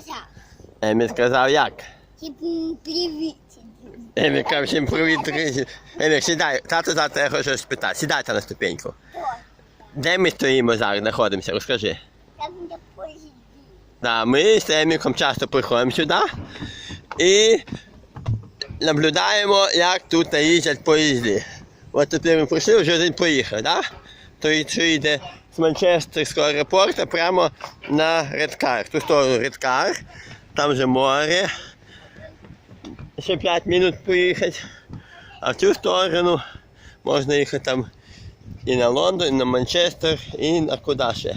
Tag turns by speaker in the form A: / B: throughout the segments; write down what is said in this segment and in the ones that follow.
A: сказав.
B: Емік сказав як?
A: Привіт.
B: Емік каже, всім привіт. Емік, сідай, тато завтра я хочу спитати. Сідайте на ступеньку. Де ми стоїмо зараз, знаходимося, розкажи. Да, ми з Еміком часто приходимо сюди і наблюдаємо, як тут їздять поїзди. От тепер ми прийшли, вже один поїхав, да? Той, що йде з Манчестерського аеропорту прямо на Редкар. Ту сторону Редкар, там же море. Ще 5 минут поїхати. А в цю сторону можна їхати там і на Лондон, і на Манчестер, і на куди ще?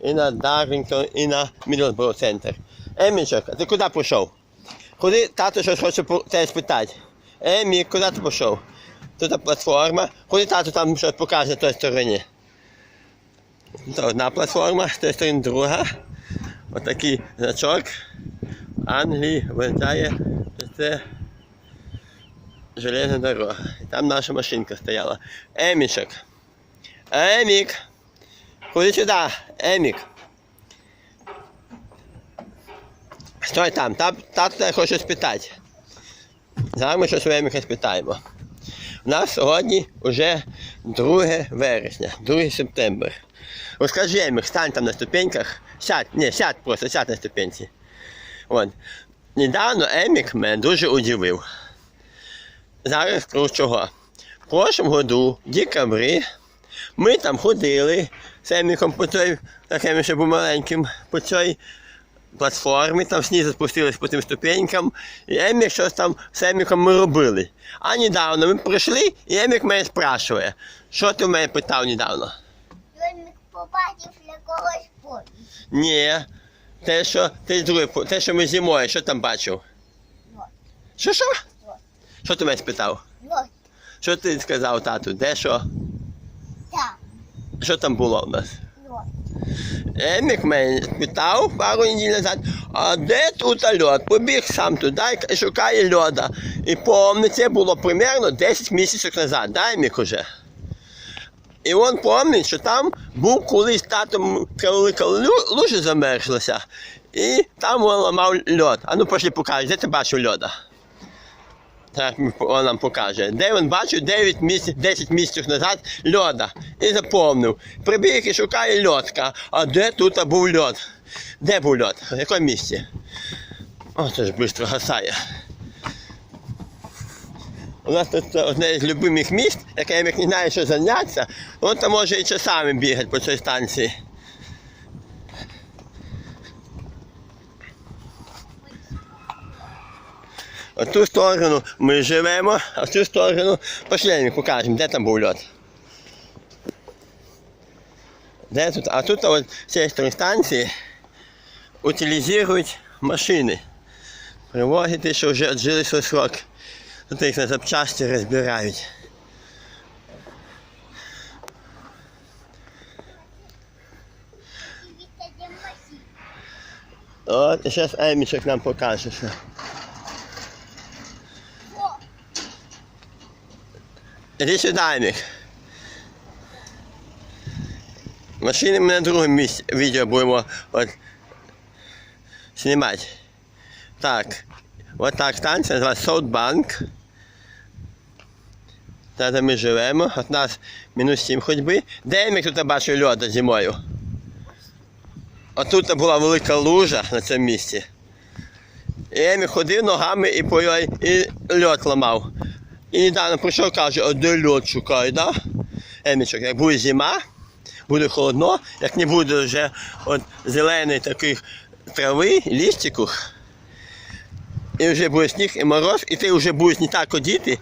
B: І на Дарвінгтон, і на Мідлсборо центр. Емічок, а ти куди пішов? Куди тато щось хоче тебе спитати? Емі, куди ти пішов? Тут платформа. Куди тато там щось покаже на той стороні? Це одна платформа, тієї сторони друга. Отакий значок. Англії що це железна дорога. І там наша машинка стояла. Емічок. Емік. Ходи сюди, Емік. Стой там, там тато хоче спитати. Зараз ми щось у Еміка спитаємо. У нас сьогодні вже 2 вересня, 2 сентября. Розкажи, Емік, стань там на ступеньках. Сядь, ні, сядь просто, сядь на ступенці. От. Недавно Емік мене дуже удивив. Зараз скажу чого. В прошлом году, в декабрі, ми там ходили з Еміком по той, так ще був маленьким, по цій платформі, там знизу спустились по тим ступенькам, і Емік щось там з Еміком ми робили. А недавно ми прийшли, і Емік мене спрашує, що ти в мене питав недавно?
A: Побачив для когось поїзд.
B: Ні, те, що те, друге, те, що ми зимою, що там бачив?
A: Вот.
B: Що що? Що ти мене спитав?
A: Вот.
B: Що ти сказав, тату? Де що?
A: Там.
B: Що там було в нас?
A: Вот.
B: Емік мене спитав пару неділь назад, а де тут льод? Побіг сам туди і шукає льода. І помню, це було примерно 10 місяців назад, да, Емік уже? І він пам'ятає, що там був колись татом така велика лужа замерзлася, і там він ламав льод. А ну пошли покажи, де ти бачив льода? Так він нам покаже. Де він бачив 9 місяців, 10 місяців назад льода. І запомнив. Прибіг і шукає льодка. А де тут був льод? Де був льод? В якому місці? О, це ж швидко гасає. У нас тут одне з любимих місць, яке я не знаю, що зайнятися, от там може і часами бігати по цій станції. В ту сторону ми живемо, а в цю сторону пошли покажемо, де там був льод. Де тут? А тут от з цієї станції утилізують машини. Привозять що вже віджили свій срок. Тут їх на запчасті розбирають.
A: Відтаді машин.
B: Зараз Емічок нам покаже, що.
A: О,
B: Іди сюди, Емік. Машини ми на другому місці відео будемо от, знімати. Так, от так станція називається Southbank. Та ми живемо. От нас мінус 7 ходьби. Де Емік тут бачив льода зимою? Отут була велика лужа на цьому місці. І Емік ходив ногами і, по, і льод ламав. І недавно прийшов, каже, а де льод шукає, да? Емічок, як буде зима, буде холодно, як не буде вже от зеленої таких трави, лістиків, і вже буде сніг і мороз, і ти вже будеш не так ходити.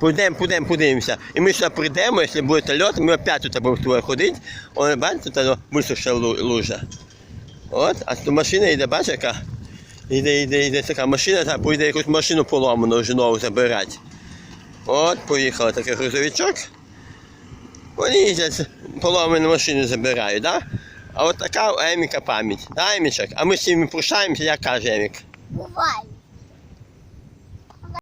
B: Пойдемо, пойдемо, подивимося. І ми сюди прийдемо, якщо буде льод, ми опять тут будемо ходити. О, бачите, висохша лу- лужа. От, а тут машина йде, бачиш, яка? Йде, йде, йде така машина, та поїде якусь машину поломану вже нову забирати. От, поїхала такий грузовичок. Вони їздять, поломані машини забирають, да? А от така Еміка пам'ять. Да, Емічок? А ми з ними прощаємося, як каже Емік.
A: Бувай.